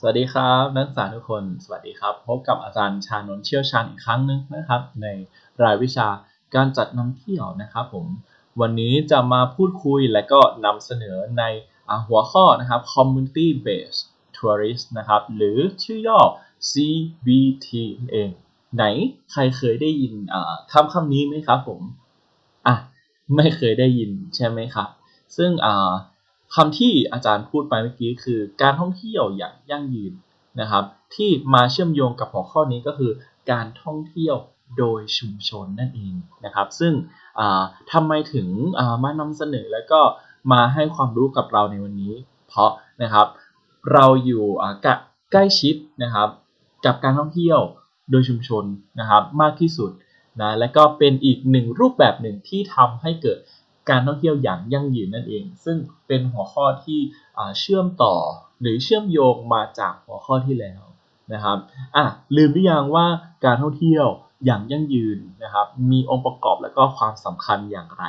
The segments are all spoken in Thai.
สวัสดีครับนักศึกษาทุกคน สวัสดีครับ พบกับอาจารย์ชานนท์เชี่ยวชาญอีกครั้งหนึงนะครับ ในรายวิชาการจัดนำเที่ยวนะครับผมวันนี้จะมาพูดคุยและก็นำเสนอในอหัวข้อนะครับ Community Based Tourist นะครับ หรือชื่อย่อ CBT เอง ไหนใครเคยได้ยินคำคำนี้ไหมครับผมอะไม่เคยได้ยินใช่ไหมครับ ซึ่งอ่า คำที่อาจารย์พูดไปเมื่อกี้คือ การท่องเที่ยวอย่างยั่งยืนนะครับ ที่มาเชื่อมโยงกับหัวข้อนี้ก็คือ การท่องเที่ยวโดยชุมชนนั่นเองนะครับ ซึ่งอ่าทำไมถึงมานำเสนอแล้วก็มาให้ความรู้กับเราในวันนี้ เพราะนะครับเราอยู่ใกล้ใกล้ชิดนะครับกับการท่องเที่ยวโดยชุมชนนะครับมากที่สุดนะและก็เป็นอีกหนึ่งรูปแบบหนึ่งที่ทำให้เกิด การท่องเที่ยวอย่างยั่งยืนนั่นเอง ซึ่งเป็นหัวข้อที่เชื่อมต่อหรือเชื่อมโยงมาจากหัวข้อที่แล้วนะครับอะลืมหรือยังว่าการท่องเที่ยวอย่างยั่งยืนนะครับ มีองค์ประกอบและก็ความสำคัญอย่างไร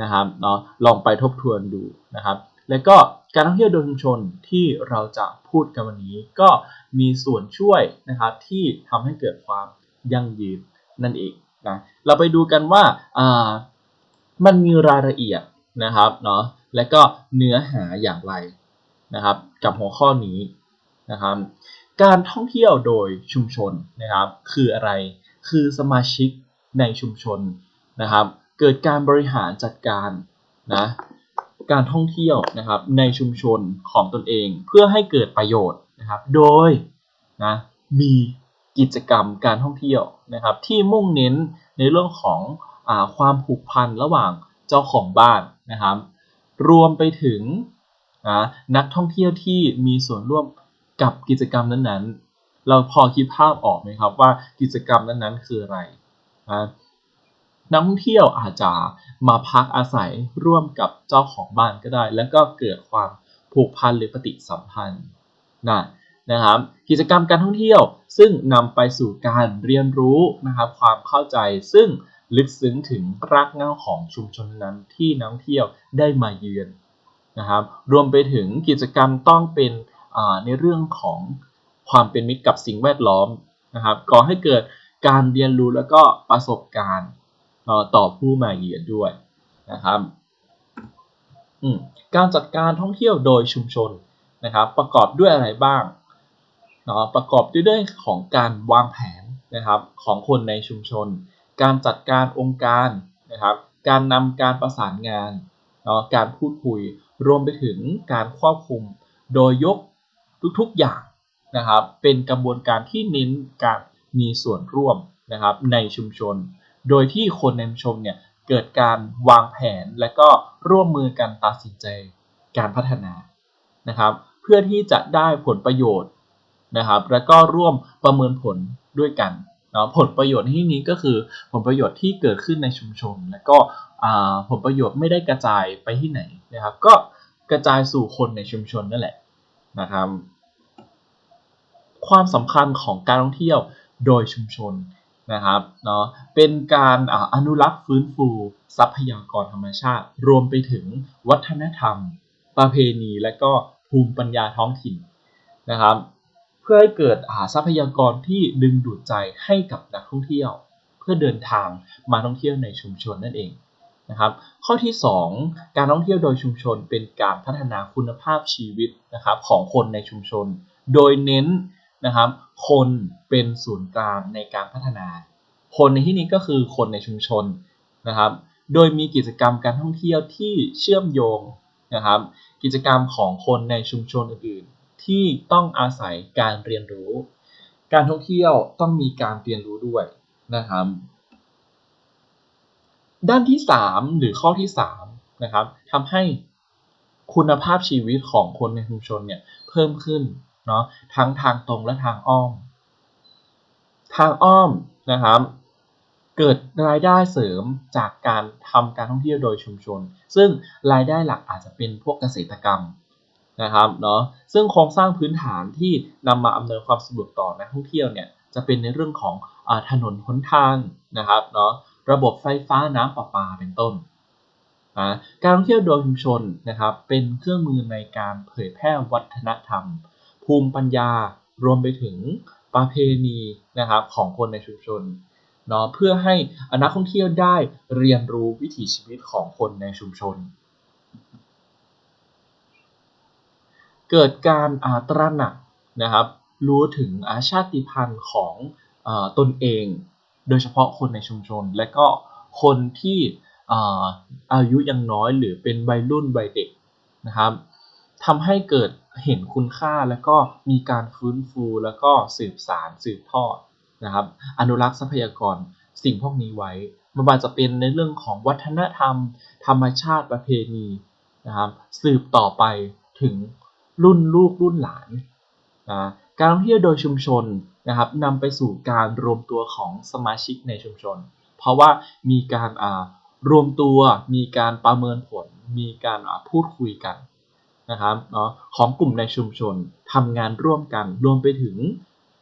นะครับเนาะลองไปทบทวนดูนะครับ แล้วก็การท่องเที่ยวโดยชุมชนที่เราจะพูดกันวันนี้ก็มีส่วนช่วยนะครับที่ทำให้เกิดความยั่งยืนนั่นเองนะเราไปดูกันว่าอ่า มันมีรายละเอียดนะครับเนาะและก็เนื้อหาอย่างไรนะครับกับหัวข้อนี้นะครับการท่องเที่ยวโดยชุมชนนะครับ คืออะไรคือสมาชิกในชุมชนนะครับ เกิดการบริหารจัดการนะการท่องเที่ยวนะครับในชุมชนของตนเองเพื่อให้เกิดประโยชน์นะครับ โดยนะมีกิจกรรมการท่องเที่ยวนะครับ ที่มุ่งเน้นในเรื่องของ ความผูกพันระหว่างเจ้าของบ้านนะครับ รวมไปถึงนะนักท่องเที่ยวที่มีส่วนร่วมกับกิจกรรมนั้นๆ เราพอคิดภาพออกไหมครับว่ากิจกรรมนั้นๆ คืออะไรนะนักท่องเที่ยวอาจจะมาพักอาศัยร่วมกับเจ้าของบ้านก็ได้ แล้วก็เกิดความผูกพันหรือปฏิสัมพันธ์นะนะครับ กิจกรรมการท่องเที่ยวซึ่งนำไปสู่การเรียนรู้นะครับความเข้าใจ ซึ่ง ลึกซึ้งถึงรากเหง้าของชุมชนนั้นที่นักท่องเที่ยวได้มาเยือนนะครับ รวมไปถึงกิจกรรมต้องเป็นในเรื่องของความเป็นมิตรกับสิ่งแวดล้อมนะครับก่อให้เกิดการเรียนรู้แล้วก็ประสบการณ์ต่อผู้มาเยือนด้วยนะครับการจัดการท่องเที่ยวโดยชุมชนนะครับประกอบด้วยอะไรบ้างเนาะประกอบด้วยเรื่องของการวางแผนนะครับของคนในชุมชน การจัดการองค์การนะครับ การนำการประสานงานเนาะการพูดคุย รวมไปถึงการควบคุม โดยยกทุกๆอย่างนะครับ เป็นกระบวนการที่เน้นการมีส่วนร่วมนะครับในชุมชน โดยที่คนในชุมชนเนี่ยเกิดการวางแผนและก็ร่วมมือกันตัดสินใจการพัฒนานะครับ เพื่อที่จะได้ผลประโยชน์นะครับ แล้วก็ร่วมประเมินผลด้วยกัน เนาะผลประโยชน์ที่นี้ก็คือผลประโยชน์ที่เกิดขึ้นในชุมชน และก็ผลประโยชน์ไม่ได้กระจายไปที่ไหนนะครับ ก็กระจายสู่คนในชุมชนนั่นแหละนะครับ ความสำคัญของการท่องเที่ยวโดยชุมชนนะครับเนาะเป็นการอนุรักษ์ฟื้นฟูทรัพยากรธรรมชาติ รวมไปถึงวัฒนธรรม ประเพณีและก็ภูมิปัญญาท้องถิ่นนะครับ เพื่อให้เกิดทรัพยากรที่ดึงดูดใจให้กับนักท่องเที่ยว เพื่อเดินทางมาท่องเที่ยวในชุมชนนั่นเองนะครับข้อที่ 2 การท่องเที่ยวโดยชุมชนเป็นการพัฒนาคุณภาพชีวิตนะครับของคนในชุมชน โดยเน้นนะครับคนเป็นศูนย์กลางในการพัฒนา คนในที่นี้ก็คือคนในชุมชนนะครับ โดยมีกิจกรรมการท่องเที่ยวที่เชื่อมโยงนะครับกิจกรรมของคนในชุมชนอื่น ที่ต้องอาศัยการเรียนรู้ การท่องเที่ยวต้องมีการเรียนรู้ด้วยนะครับด้านที่ 3 หรือข้อที่3นะครับทำให้คุณภาพชีวิตของคนในชุมชนเนี่ยเพิ่มขึ้นเนาะทั้งทางตรงและทางอ้อม ทางอ้อมนะครับ เกิดรายได้เสริมจากการทำการท่องเที่ยวโดยชุมชน ซึ่งรายได้หลักอาจจะเป็นพวกเกษตรกรรม นะครับเนาะซึ่งโครงสร้างพื้นฐานที่นำมาอำนวยความสะดวกต่อนักท่องเที่ยวเนี่ยจะเป็นในเรื่องของอถนนหนทางนะครับเนาะระบบไฟฟ้าน้ำประปาเป็นต้นนะการท่องเที่ยวโดยชุมชนนะครับเป็นเครื่องมือในการเผยแพร่วัฒนธรรม ภูมิปัญญารวมไปถึงประเพณีนะครับของคนในชุมชนเนาะเพื่อให้นักท่องเที่ยวได้เรียนรู้วิถีชีวิตของคนในชุมชน เกิดการอาตระหนักนะครับรู้ถึงอาชาติพันธุ์ของอตนเอง โดยเฉพาะคนในชุมชน และก็คนที่อาอายุยังน้อยหรือเป็นวัยรุ่นวัยเด็กนะครับทำให้เกิดเห็นคุณค่าแล้วก็มีการฟื้นฟูแล้วก็สืบสารสืบทอดนะครับอนุรักษ์ทรัพยากรสิ่งพวกนี้ไว้ไม่ว่าจะเป็นในเรื่องของวัฒนธรรม ธรรมชาติประเพณีนะครับสืบต่อไปถึง รุ่นลูกรุ่นหลานนะการท่องเที่ยวโดยชุมชนนะครับนำไปสู่การรวมตัวของสมาชิกในชุมชน เพราะว่ามีการรวมตัวมีการประเมินผล มีการพูดคุยกันนะครับเนาะของกลุ่มในชุมชนทำงานร่วมกันรวมไปถึง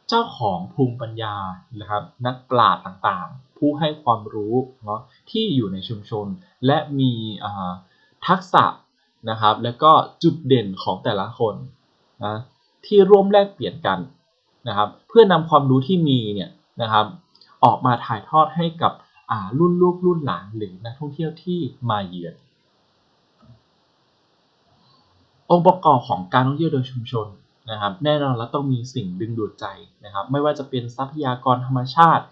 เจ้าของภูมิปัญญานะครับนักปราชญ์ต่างๆ ผู้ให้ความรู้เนาะที่อยู่ในชุมชน และมีทักษะ นะครับ และก็จุดเด่นของแต่ละคนนะที่ร่วมแลกเปลี่ยนกันนะครับ เพื่อนำความรู้ที่มีเนี่ยนะครับออกมาถ่ายทอดให้กับรุ่นลูกรุ่นหลานหรือนักท่องเที่ยวที่มาเยือน องค์ประกอบของการท่องเที่ยวโดยชุมชนนะครับ แน่นอนแล้วต้องมีสิ่งดึงดูดใจนะครับ ไม่ว่าจะเป็นทรัพยากรธรรมชาติ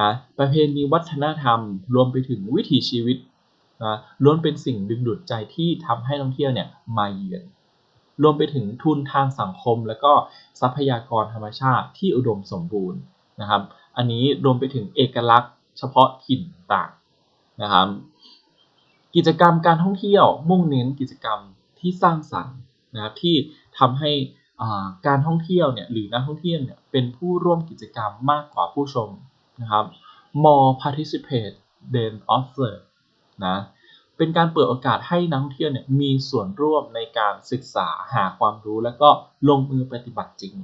นะประเพณีวัฒนธรรม รวมไปถึงวิถีชีวิต นะล้วนเป็นสิ่งดึงดูดใจที่ทำให้นักท่องเที่ยวเนี่ยมาเยือน รวมไปถึงทุนทางสังคม และก็ทรัพยากรธรรมชาติที่อุดมสมบูรณ์นะครับ อันนี้รวมไปถึงเอกลักษณ์เฉพาะถิ่นต่างนะครับ กิจกรรมการท่องเที่ยวมุ่งเน้นกิจกรรมที่สร้างสรรค์นะครับที่ทำให้การท่องเที่ยวเนี่ยหรือนักท่องเที่ยวเนี่ยเป็นผู้ร่วมกิจกรรมมากกว่าผู้ชมนะครับ more participate than observe นะเป็นการเปิดโอกาสให้นักท่องเที่ยวเนี่ยมีส่วนร่วมในการศึกษาหาความรู้ แล้วก็ลงมือปฏิบัติจริง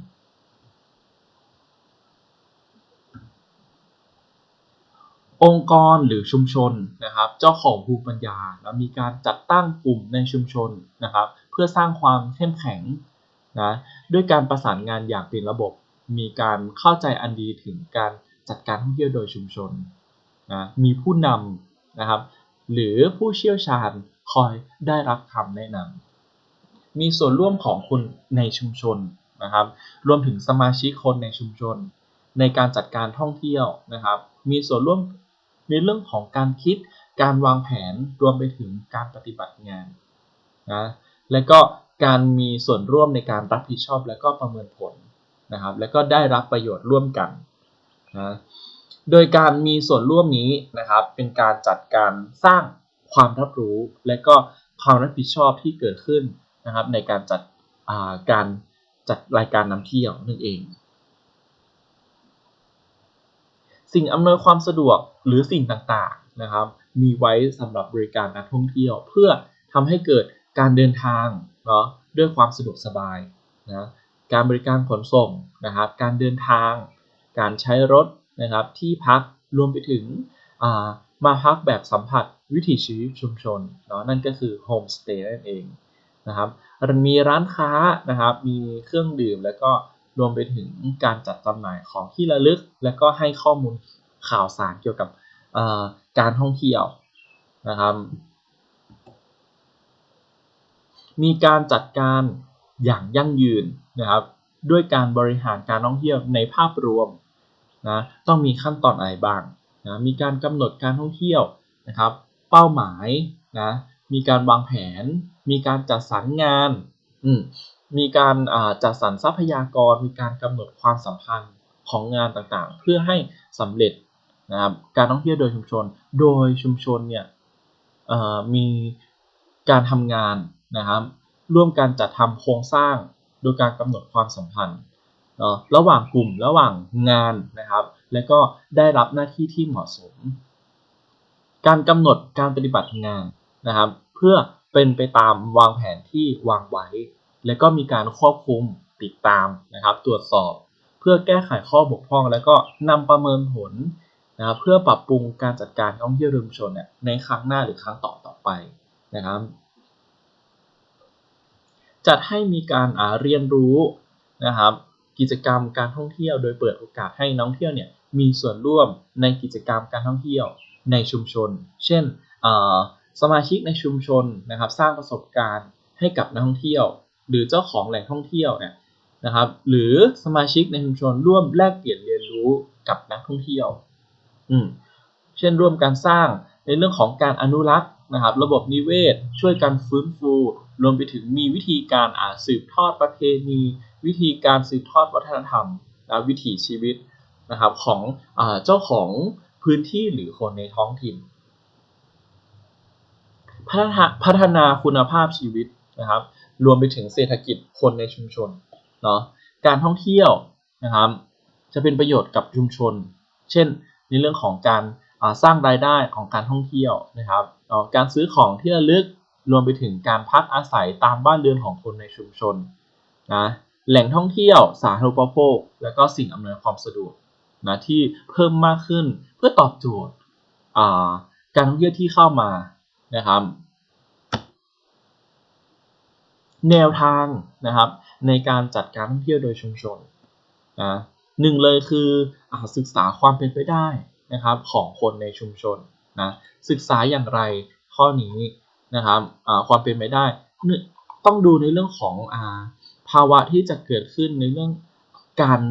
องค์กรหรือชุมชนนะครับเจ้าของภูมิปัญญาแล้วมีการจัดตั้งกลุ่มในชุมชนนะครับ เพื่อสร้างความเข้มแข็งนะด้วยการประสานงานอย่างเป็นระบบ มีการเข้าใจอันดีถึงการจัดการท่องเที่ยวโดยชุมชนนะมีผู้นำนะครับ หรือผู้เชี่ยวชาญคอยได้รับคำแนะนำมีส่วนร่วมของคนในชุมชนนะครับ รวมถึงสมาชิกคนในชุมชน ในการจัดการท่องเที่ยวนะครับ มีส่วนร่วมในเรื่องของการคิดการวางแผนรวมไปถึงการปฏิบัติงานนะและก็การมีส่วนร่วมในการรับผิดชอบและก็ประเมินผลนะครับ และก็ได้รับประโยชน์ร่วมกันนะ โดยการมีส่วนร่วมนี้นะครับ เป็นการจัดการสร้างความรับรู้ และก็ความรับผิดชอบที่เกิดขึ้นนะครับ ในการจัดการจัดรายการนำเที่ยวนั่นเอง สิ่งอำนวยความสะดวกหรือสิ่งต่างๆนะครับ มีไว้สำหรับบริการนักท่องเที่ยว เพื่อทำให้เกิดการเดินทางเนาะด้วยความสะดวกสบายนะการบริการขนส่งนะครับ การเดินทาง การใช้รถ นะครับที่พักรวมไปถึงมาพักแบบสัมผัสวิถีชีวิตชุมชนเนาะนั่นก็คือโฮมสเตย์นั่นเองนะครับมีร้านค้านะครับมีเครื่องดื่มแล้วก็รวมไปถึงการจัดจำหน่ายของที่ระลึก และก็ให้ข้อมูลข่าวสารเกี่ยวกับการท่องเที่ยวนะครับ มีการจัดการอย่างยั่งยืนนะครับด้วยการบริหารการท่องเที่ยวในภาพรวม นะต้องมีขั้นตอนอะไรบ้างนะมีการกำหนดการท่องเที่ยวนะครับ เป้าหมายนะมีการวางแผน มีการจัดสรรงานมีการจัดสรรทรัพยากร มีการกำหนดความสัมพันธ์ของงานต่างๆ เพื่อให้สำเร็จนะครับการท่องเที่ยวโดยชุมชน โดยชุมชนเนี่ยมีการทำงานนะครับ ร่วมกันจัดทำโครงสร้างโดยการกำหนดความสัมพันธ์ ระหว่างกลุ่มระหว่างงานนะครับ และก็ได้รับหน้าที่ที่เหมาะสม การกำหนดการปฏิบัติงานนะครับ เพื่อเป็นไปตามวางแผนที่วางไว้ และก็มีการควบคุมติดตามนะครับ ตรวจสอบ เพื่อแก้ไขข้อบกพร่อง แล้วก็นำประเมินผลนะครับเพื่อปรับปรุงการจัดการท่องเที่ยวริมชนเนี่ยในครั้งหน้าหรือครั้งต่อต่อไปนะครับ จัดให้มีการเรียนรู้นะครับ กิจกรรมการท่องเที่ยว โดยเปิดโอกาสให้นักท่องเที่ยวเนี่ยมีส่วนร่วมในกิจกรรมการท่องเที่ยวในชุมชน เช่นสมาชิกในชุมชนนะครับสร้างประสบการณ์ให้กับนักท่องเที่ยว หรือเจ้าของแหล่งท่องเที่ยวเนี่ยนะครับหรือสมาชิกในชุมชนร่วมแลกเปลี่ยนเรียนรู้กับนักท่องเที่ยวอืมเช่นร่วมการสร้างในเรื่องของการอนุรักษ์นะครับระบบนิเวศ ช่วยกันฟื้นฟู รวมไปถึงมีวิธีการอาสืบทอดประเพณี วิธีการสืบทอดวัฒนธรรมและวิถีชีวิตนะครับของอเจ้าของพื้นที่หรือคนในท้องถิ่นพัฒนาพัฒนาคุณภาพชีวิตนะครับ รวมไปถึงเศรษฐกิจคนในชุมชนเนาะการท่องเที่ยวนะครับ จะเป็นประโยชน์กับชุมชน เช่น ในเรื่องของการสร้างรายได้ของการท่องเที่ยวนะครับ การซื้อของที่ระลึกรวมไปถึงการพักอาศัยตามบ้านเรือนของคนในชุมชนนะ แหล่งท่องเที่ยวสาธารณูปโภค และก็สิ่งอำนวยความสะดวกนะที่เพิ่มมากขึ้นเพื่อตอบโจทย์การท่องเที่ยวที่เข้ามานะครับ แนวทางนะครับในการจัดการท่องเที่ยวโดยชุมชนนะหนึ่งเลยคืออศึกษาความเป็นไปได้นะครับของคนในชุมชนนะศึกษาอย่างไรข้อนี้นะครับความเป็นไปได้ต้องดูในเรื่องของอ ภาวะที่จะเกิดขึ้นในเรื่องการ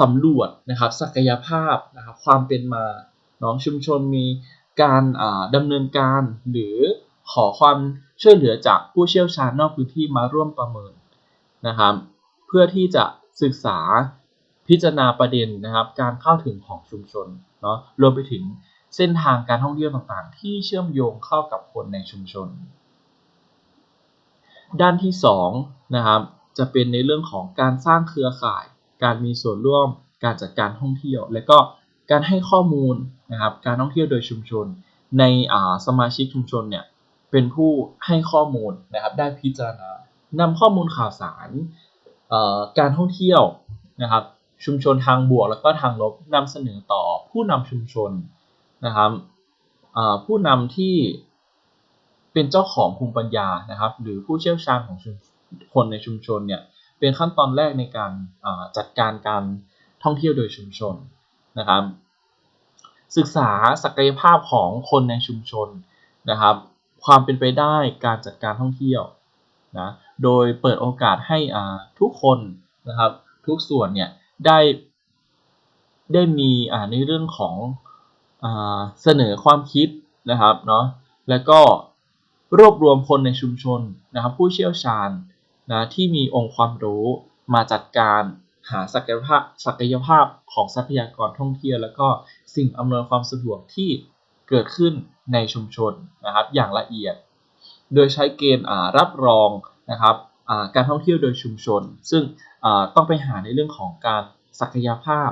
สำรวจนะครับศักยภาพนะครับความเป็นมาน้องชุมชนมีการดำเนินการหรือขอความช่วยเหลือจากผู้เชี่ยวชาญนอกพื้นที่มาร่วมประเมินนะครับ เพื่อที่จะศึกษาพิจารณาประเด็นนะครับ การเข้าถึงของชุมชนเนาะรวมไปถึงเส้นทางการท่องเที่ยวต่างๆ ที่เชื่อมโยงเข้ากับคนในชุมชน ด้านที่2นะครับจะเป็นในเรื่องของการสร้างเครือข่าย การมีส่วนร่วม การจัดการท่องเที่ยว และก็การให้ข้อมูลนะครับการท่องเที่ยวโดยชุมชน ในสมาชิกชุมชนเนี่ยเป็นผู้ให้ข้อมูลนะครับได้พิจารณานำข้อมูลข่าวสารการท่องเที่ยวนะครับชุมชนทางบวกแล้วก็ทางลบนำเสนอต่อผู้นำชุมชนนะครับผู้นำที่ เป็นเจ้าของภูมิปัญญานะครับ หรือผู้เชี่ยวชาญของคนในชุมชนเนี่ยเป็นขั้นตอนแรกในการจัดการการท่องเที่ยวโดยชุมชนนะครับ ศึกษาศักยภาพของคนในชุมชนนะครับ ความเป็นไปได้การจัดการท่องเที่ยวนะโดยเปิดโอกาสให้ทุกคนนะครับ ทุกส่วนเนี่ยได้ได้มีในเรื่องของเสนอความคิดนะครับเนาะแล้วก็ รวบรวมคนในชุมชนนะครับผู้เชี่ยวชาญนะที่มีองค์ความรู้มาจัดการหาศักยภาพศักยภาพของทรัพยากรท่องเที่ยว แล้วก็สิ่งอำนวยความสะดวกที่เกิดขึ้นในชุมชนนะครับอย่างละเอียด โดยใช้เกณฑ์รับรองนะครับการท่องเที่ยวโดยชุมชน ซึ่งต้องไปหาในเรื่องของการศักยภาพ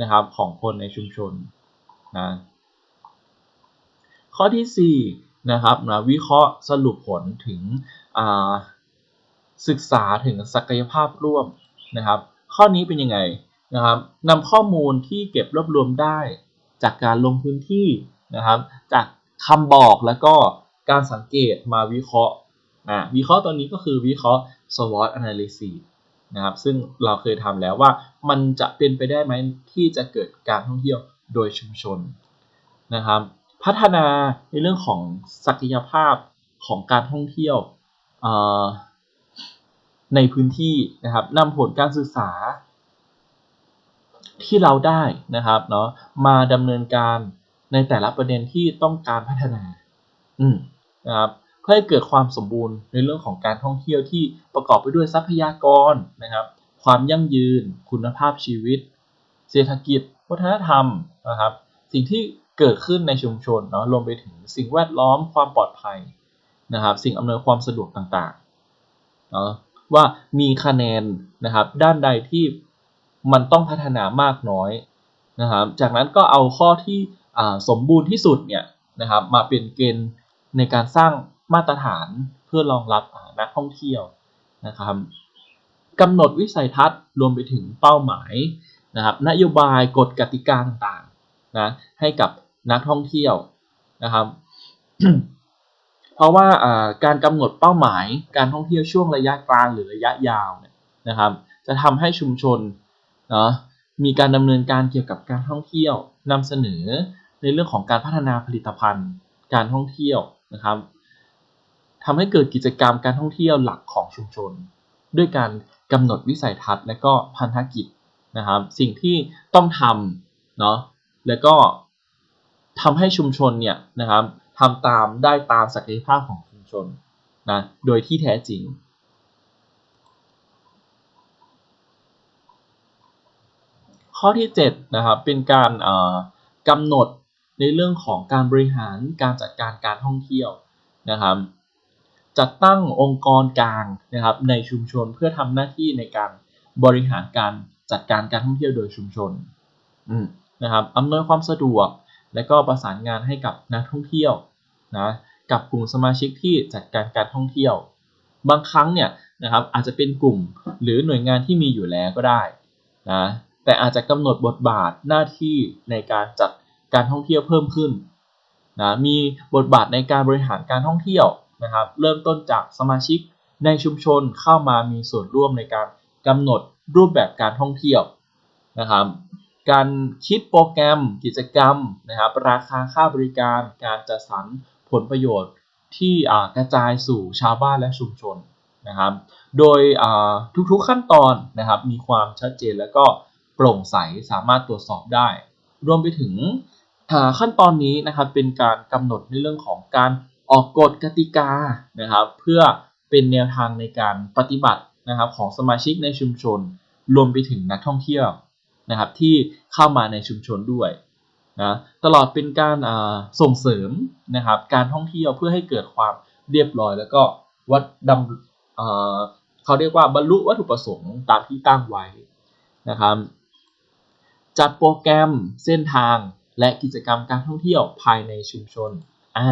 นะครับของคนในชุมชนนะข้อที่ 4 นะครับนะวิเคราะห์สรุปผลถึงศึกษาถึงศักยภาพร่วมนะครับ ข้อนี้เป็นยังไงนะครับนำข้อมูลที่เก็บรวบรวมได้จากการลงพื้นที่นะครับ จากคำบอกแล้วก็การสังเกตมาวิเคราะห์อ่าวิเคราะห์ตอนนี้ก็คือวิเคราะห์ SWOT analysis นะครับ ซึ่งเราเคยทำแล้วว่ามันจะเป็นไปได้ไหมที่จะเกิดการท่องเที่ยวโดยชุมชนนะครับ พัฒนาในเรื่องของศักยภาพของการท่องเที่ยวในพื้นที่นะครับนำผลการศึกษา ที่เราได้นะครับเนาะมาดำเนินการในแต่ละประเด็นที่ต้องการพัฒนา อืมนะครับเพื่อให้เกิดความสมบูรณ์ในเรื่องของการท่องเที่ยวที่ประกอบไปด้วยทรัพยากรนะครับ ความยั่งยืน คุณภาพชีวิต เศรษฐกิจ วัฒนธรรมนะครับ สิ่งที่ เกิดขึ้นในชุมชนเนาะรวมไปถึงสิ่งแวดล้อมความปลอดภัยนะครับ สิ่งอำนวยความสะดวกต่างๆเนาะว่ามีคะแนนนะครับ ด้านใดที่มันต้องพัฒนามากน้อยนะครับ จากนั้นก็เอาข้อที่สมบูรณ์ที่สุดเนี่ยนะครับมาเป็นเกณฑ์ในการสร้างมาตรฐานเพื่อรองรับนักท่องเที่ยวนะครับกำหนดวิสัยทัศน์รวมไปถึงเป้าหมายนะครับนโยบายกฎกติกาต่างๆนะให้กับ นักท่องเที่ยวนะครับ เพราะว่าการกำหนดเป้าหมายการท่องเที่ยวช่วงระยะกลางหรือระยะยาวเนี่ยนะครับ จะทำให้ชุมชนเนาะมีการดำเนินการเกี่ยวกับการท่องเที่ยวนำเสนอในเรื่องของการพัฒนาผลิตภัณฑ์ การท่องเที่ยวนะครับทำให้เกิดกิจกรรมการท่องเที่ยวหลักของชุมชน ด้วยการกำหนดวิสัยทัศน์และก็พันธกิจนะครับ สิ่งที่ต้องทำเนาะแล้วก็ ทำให้ชุมชนเนี่ยนะครับทำตามได้ตามศักยภาพของชุมชนนะโดยที่แท้จริงข้อที่7นะครับเป็นการกำหนดในเรื่องของการบริหารการจัดการการท่องเที่ยวนะครับ จัดตั้งองค์กรกลางนะครับในชุมชนเพื่อทำหน้าที่ในการบริหารการจัดการการท่องเที่ยวโดยชุมชนนะครับอำนวยความสะดวก และก็ประสานงานให้กับนักท่องเที่ยวนะกับกลุ่มสมาชิกที่จัดการการท่องเที่ยว บางครั้งเนี่ยนะครับอาจจะเป็นกลุ่มหรือหน่วยงานที่มีอยู่แล้วก็ได้นะแต่อาจจะกำหนดบทบาทหน้าที่ในการจัดการท่องเที่ยวเพิ่มขึ้นนะมีบทบาทในการบริหารการท่องเที่ยวนะครับ เริ่มต้นจากสมาชิกในชุมชนเข้ามามีส่วนร่วมในการกำหนดรูปแบบการท่องเที่ยวนะครับ การคิดโปรแกรมกิจกรรมนะครับ ราคาค่าบริการ การจัดสรรผลประโยชน์ที่กระจายสู่ชาวบ้านและชุมชนนะครับ โดยทุกๆขั้นตอนนะครับมีความชัดเจนและก็โปร่งใสสามารถตรวจสอบได้ รวมไปถึงขั้นตอนนี้นะครับเป็นการกำหนดในเรื่องของการออกกฎกติกานะครับ เพื่อเป็นแนวทางในการปฏิบัตินะครับของสมาชิกในชุมชน รวมไปถึงนักท่องเที่ยว นะครับที่เข้ามาในชุมชนด้วยนะตลอดเป็นการส่งเสริมนะครับการท่องเที่ยวเพื่อให้เกิดความเรียบร้อย แล้วก็วัดดำเขาเรียกว่าบรรลุวัตถุประสงค์ตามที่ตั้งไว้นะครับจัดโปรแกรมเส้นทางและกิจกรรมการท่องเที่ยวภายในชุมชนอ่า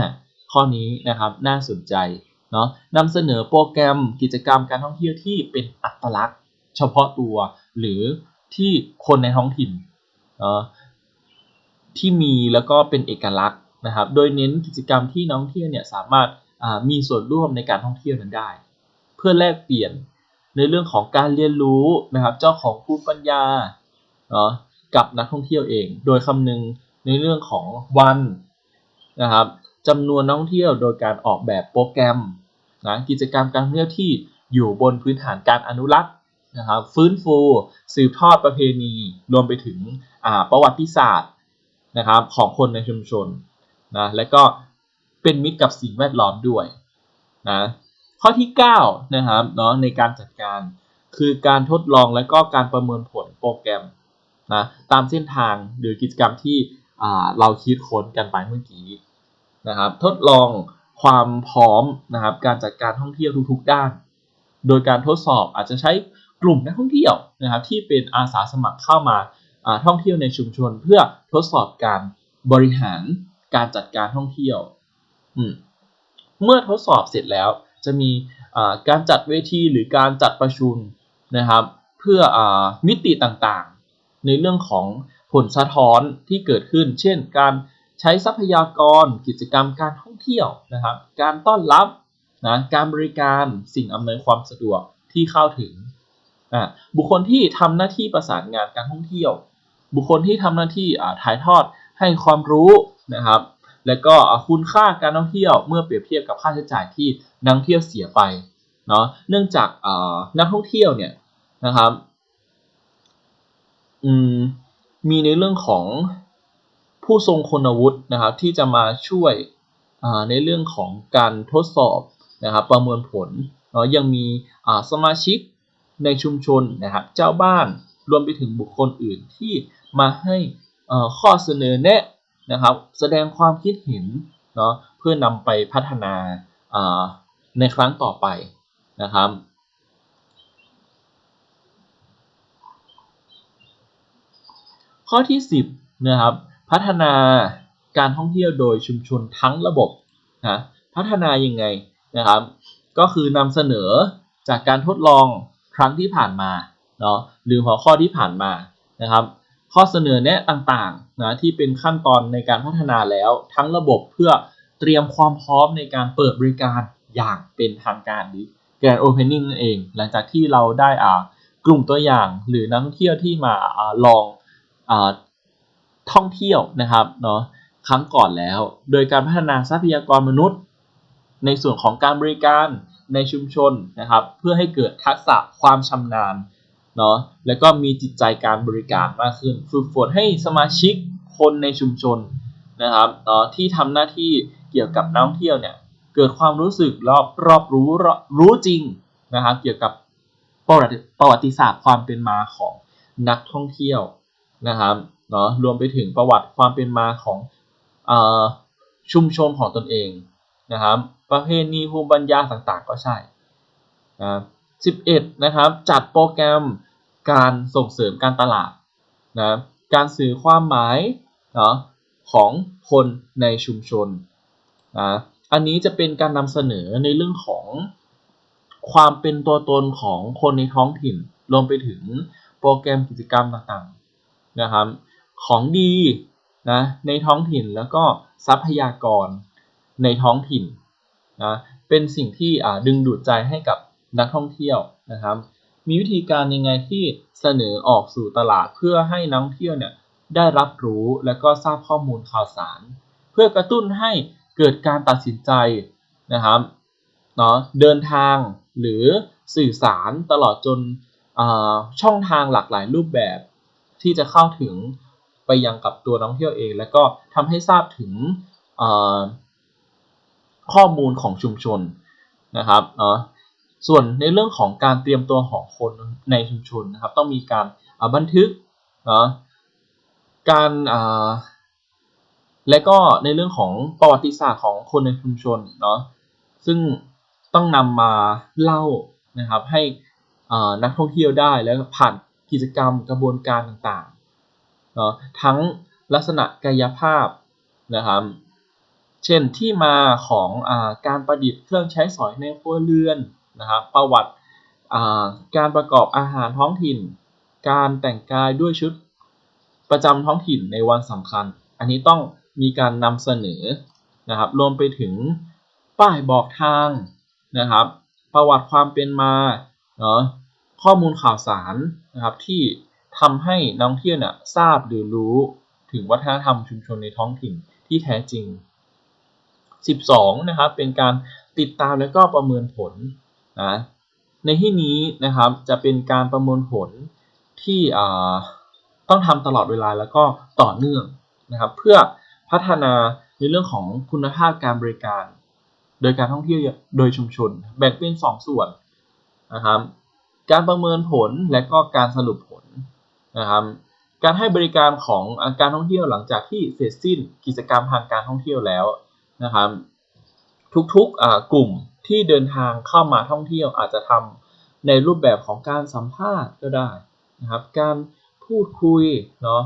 ข้อนี้นะครับน่าสนใจเนาะนำเสนอโปรแกรมกิจกรรมการท่องเที่ยวที่เป็นอัตลักษณ์ เฉพาะตัวหรือ ที่คนในท้องถิ่นที่มีแล้วก็เป็นเอกลักษณ์นะครับ โดยเน้นกิจกรรมที่นักท่องเที่ยวเนี่ยสามารถมีส่วนร่วมในการท่องเที่ยวนั้นได้ เพื่อแลกเปลี่ยนในเรื่องของการเรียนรู้นะครับ เจ้าของภูมิปัญญาเนาะกับนักท่องเที่ยวเอง โดยคำนึงในเรื่องของวันนะครับจำนวนนักท่องเที่ยวโดยการออกแบบโปรแกรมนะกิจกรรมการท่องเที่ยวที่อยู่บนพื้นฐานการอนุรักษ์ นะครับฟื้นฟูสืบทอดประเพณีรวมไปถึงประวัติศาสตร์นะครับของคนในชุมชนนะและก็เป็นมิตรกับสิ่งแวดล้อมด้วยนะข้อที่9นะครับเนาะในการจัดการคือการทดลองและก็การประเมินผลโปรแกรมนะตามเส้นทางหรือกิจกรรมที่เราคิดค้นกันไปเมื่อกี้นะครับทดลองความพร้อมนะครับการจัดการท่องเที่ยวทุกๆด้าน โดยการทดสอบอาจจะใช้ กลุ่มนักท่องเที่ยวนะครับที่เป็นอาสาสมัครเข้ามาท่องเที่ยวในชุมชน เพื่อทดสอบการบริหารการจัดการท่องเที่ยวเมื่อทดสอบเสร็จแล้วจะมีการจัดเวทีหรือการจัดประชุมนะครับ เพื่ออมิติต่างๆ ในเรื่องของผลสะท้อนที่เกิดขึ้น เช่น การใช้ทรัพยากร กิจกรรมการท่องเที่ยวนะครับ การต้อนรับนะการบริการสิ่งอำนวยความสะดวกที่เข้าถึง บุคคลที่ทำหน้าที่ประสานงานการท่องเที่ยว บุคคลที่ทำหน้าที่ถ่ายทอดให้ความรู้นะครับ และก็คุณค่าการท่องเที่ยวเมื่อเปรียบเทียบกับค่าใช้จ่ายที่นักท่องเที่ยวเสียไปเนาะเนื่องจากนักท่องเที่ยวเนี่ยนะครับมีในเรื่องของผู้ทรงคุณวุฒินะครับ ที่จะมาช่วยในเรื่องของการทดสอบนะครับ ประเมินผลเนาะยังมีสมาชิก ในชุมชนนะครับ เจ้าบ้านรวมไปถึงบุคคลอื่นที่มาให้ข้อเสนอแนะนะครับ แสดงความคิดเห็นเนาะเพื่อนำไปพัฒนาในครั้งต่อไปนะครับข้อที่ 10นะครับพัฒนาการท่องเที่ยวโดยชุมชนทั้งระบบนะพัฒนายังไงนะครับ ก็คือนำเสนอจากการทดลอง ครั้งที่ผ่านมาเนาะหรือหัวข้อที่ผ่านมานะครับ ข้อเสนอแนะต่างๆนะที่เป็นขั้นตอนในการพัฒนาแล้วทั้งระบบเพื่อเตรียมความพร้อมในการเปิดบริการอย่างเป็นทางการหรือการโอเพนนิ่งนั่นเอง หลังจากที่เราได้อ่ากลุ่มตัวอย่างหรือนักท่องเที่ยวที่มาอาลองอาท่องเที่ยวนะครับเนาะครั้งก่อนแล้ว โดยการพัฒนาทรัพยากรมนุษย์ ในส่วนของการบริการ ในชุมชนนะครับ เพื่อให้เกิดทักษะความชำนาญเนาะแล้วก็มีจิตใจการบริการมากขึ้น ฝึกฝนให้สมาชิกคนในชุมชนนะครับเนาะที่ทำหน้าที่เกี่ยวกับนักท่องเที่ยวเนี่ยเกิดความรู้สึกรอบรอบรู้รู้จริงนะครับเกี่ยวกับประวัติประวัติศาสตร์ความเป็นมาของนักท่องเที่ยวนะครับเนาะรวมไปถึงประวัติความเป็นมาของอชุมชนของตนเอง นะครับ ประเพณีภูมิปัญญาต่างๆ ก็ใช่นะ11นะครับ จัดโปรแกรมการส่งเสริมการตลาดนะการสื่อความหมายเนาะของคนในชุมชนนะอันนี้จะเป็นการนำเสนอในเรื่องของความเป็นตัวตนของคนในท้องถิ่น รวมไปถึงโปรแกรมกิจกรรมต่างๆนะครับ ของดีนะในท้องถิ่นแล้วก็ทรัพยากร ในท้องถิ่นนะเป็นสิ่งที่ดึงดูดใจให้กับนักท่องเที่ยวนะครับ มีวิธีการยังไงที่เสนอออกสู่ตลาดเพื่อให้นักท่องเที่ยวเนี่ยได้รับรู้และก็ทราบข้อมูลข่าวสาร เพื่อกระตุ้นให้เกิดการตัดสินใจนะครับเนาะเดินทางหรือสื่อสารตลอดจนช่องทางหลากหลายรูปแบบ ที่จะเข้าถึงไปยังกับตัวนักท่องเที่ยวเอง และก็ทำให้ทราบถึง ข้อมูลของชุมชนนะครับเนาะส่วนในเรื่องของการเตรียมตัวของคนในชุมชนนะครับ ต้องมีการบันทึกเนาะการและก็ในเรื่องของประวัติศาสตร์ของคนในชุมชนเนาะซึ่งต้องนำมาเล่านะครับให้นักท่องเที่ยวได้แล้วผ่านกิจกรรมกระบวนการต่างๆเนาะทั้งลักษณะกายภาพนะครับ เช่นที่มาของอการประดิษฐ์เครื่องใช้สอยในครัวเรือนนะครับประวัติการประกอบอาหารท้องถิ่น การแต่งกายด้วยชุดประจำท้องถิ่นในวันสำคัญ อันนี้ต้องมีการนำเสนอนะครับรวมไปถึงป้ายบอกทางนะครับ ประวัติความเป็นมาเนาะข้อมูลข่าวสารนะครับที่ทำให้นักท่องเที่ยวเนี่ยทราบหรือรู้ถึงวัฒนธรรมชุมชนในท้องถิ่นที่แท้จริง 12 นะครับ เป็นการติดตามและก็ประเมินผลนะในที่นี้นะครับจะเป็นการประเมวลผลที่ต้องทำตลอดเวลาแล้วก็ต่อเนื่องนะครับ เพื่อพัฒนาในเรื่องของคุณภาพการบริการ โดยการท่องเที่ยวโดยชุมชน แบ่งเป็น 2 ส่วนนะครับการประเมินผลและก็การสรุปผลนะครับการให้บริการของการท่องเที่ยวหลังจากที่เสร็จสิ้นกิจกรรมทางการท่องเที่ยวแล้ว นะครับทุกๆกลุ่มที่เดินทางเข้ามาท่องเที่ยวอาจจะทำในรูปแบบของการสัมภาษณ์ก็ได้นะครับ การพูดคุยเนาะ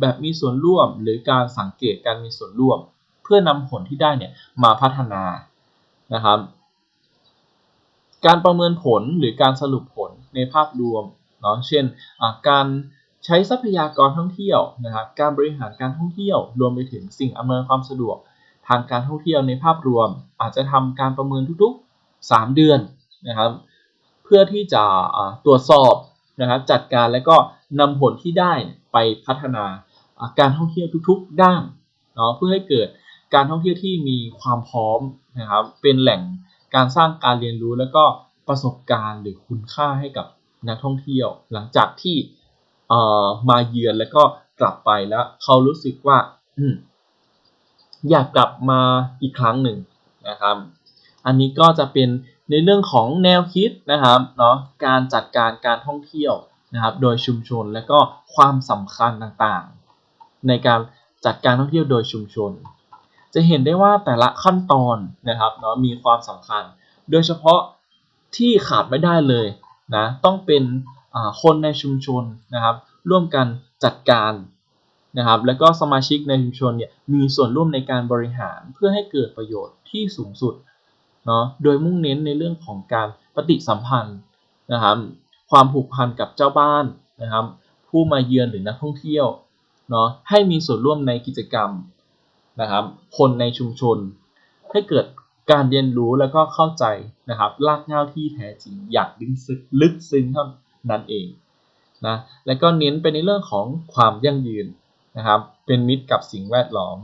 แบบมีส่วนร่วมหรือการสังเกตการมีส่วนร่วม เพื่อนำผลที่ได้เนี่ยมาพัฒนานะครับ การประเมินผลหรือการสรุปผลในภาพรวมเนาะเช่นการใช้ทรัพยากรท่องเที่ยวนะครับ การบริหารการท่องเที่ยวรวมไปถึงสิ่งอำนวยความสะดวก ทางการท่องเที่ยวในภาพรวม อาจจะทำการประเมินทุกๆ 3 เดือนนะครับ เพื่อที่จะตรวจสอบนะครับจัดการและก็นำผลที่ได้ไปพัฒนาการท่องเที่ยวทุกๆ ด้านเนาะเพื่อให้เกิดการท่องเที่ยวที่มีความพร้อมนะครับเป็นแหล่งการสร้างการเรียนรู้แล้วก็ประสบการณ์หรือคุณค่าให้กับนักท่องเที่ยว หลังจากที่มาเยือนแล้วก็กลับไปแล้วเขารู้สึกว่า อยากกลับมาอีกครั้งหนึ่งนะครับ อันนี้ก็จะเป็นในเรื่องของแนวคิดนะครับเนาะการจัดการการท่องเที่ยวนะครับ โดยชุมชนและก็ความสำคัญต่างๆ ในการจัดการท่องเที่ยวโดยชุมชน จะเห็นได้ว่าแต่ละขั้นตอนนะครับเนาะมีความสำคัญ โดยเฉพาะที่ขาดไม่ได้เลยนะต้องเป็นคนในชุมชนนะครับ ร่วมกันจัดการ นะครับ แล้วก็สมาชิกในชุมชนเนี่ยมีส่วนร่วมในการบริหารเพื่อให้เกิดประโยชน์ที่สูงสุดเนาะ โดยมุ่งเน้นในเรื่องของการปฏิสัมพันธ์นะครับ ความผูกพันกับเจ้าบ้านนะครับ ผู้มาเยือนหรือนักท่องเที่ยวเนาะ ให้มีส่วนร่วมในกิจกรรมนะครับ คนในชุมชน ให้เกิดการเรียนรู้แล้วก็เข้าใจนะครับรากเหง้าที่แท้จริงอย่างลึกซึ้งลึกซึ้งนั่นเองนะ และก็เน้นไปในเรื่องของความยั่งยืน นะครับ เป็นมิตรกับสิ่งแวดล้อม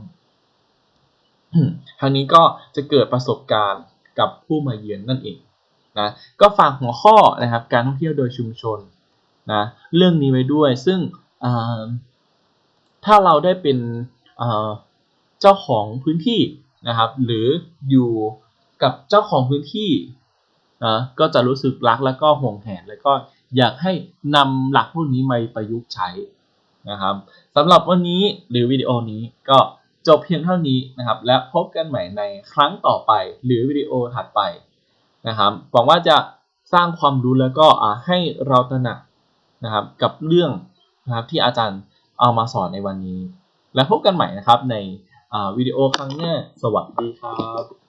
ทางนี้ก็จะเกิดประสบการณ์กับผู้มาเยือนนั่นเองนะก็ฝากหัวข้อนะครับ การท่องเที่ยวโดยชุมชนนะเรื่องนี้ไว้ด้วยซึ่งถ้าเราได้เป็นเจ้าของพื้นที่นะครับ หรืออยู่กับเจ้าของพื้นที่นะก็จะรู้สึกรักแล้วก็ห่วงแหน แล้วก็อยากให้นำหลักพวกนี้มาประยุกต์ใช้ นะครับสำหรับวันนี้หรือวิดีโอนี้ก็จบเพียงเท่านี้นะครับ และพบกันใหม่ในครั้งต่อไปหรือวิดีโอถัดไปนะครับหวังว่าจะสร้างความรู้แล้วก็ให้เราตระหนักนะครับกับเรื่องนะครับที่อาจารย์เอามาสอนในวันนี้ และพบกันใหม่นะครับในวิดีโอครั้งหน้าสวัสดีครับ